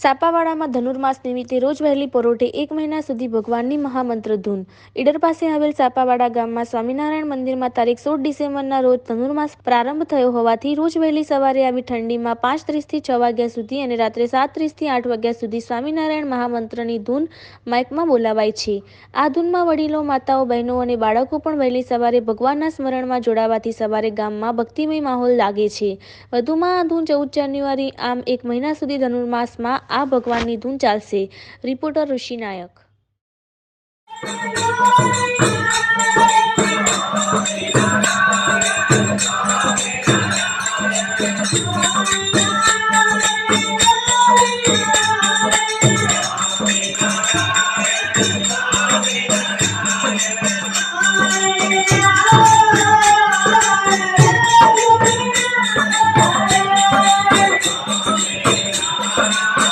સાપાવાડામાં ધનુર્માસ નિમિત્તે રોજ વહેલી પરોઢે એક મહિના સુધી ભગવાનની મહામંત્ર ધૂન ઈડર પાસે આવેલ સાપાવાડા ગામમાં સ્વામિનારાયણ મંદિરમાં તારીખ સોળ ડિસેમ્બરના રોજ ધનુર્માસ પ્રારંભ થયો હોવાથી રોજ વહેલી સવારે આવી ઠંડીમાં પાંચ ત્રીસથી છ વાગ્યા સુધી અને રાત્રે સાત ત્રીસથી આઠ વાગ્યા સુધી સ્વામિનારાયણ મહામંત્રની ધૂન માઇકમાં બોલાવાય છે. આ ધૂનમાં વડીલો, માતાઓ, બહેનો અને બાળકો પણ વહેલી સવારે ભગવાનના સ્મરણમાં જોડાવાથી સવારે ગામમાં ભક્તિમય માહોલ લાગે છે. વધુમાં આ ધૂન ચૌદ જાન્યુઆરી આમ એક મહિના સુધી ધનુર્માસમાં આ ભગવાનની ધૂન ચાલશે. રિપોર્ટર ઋષિ નાયક.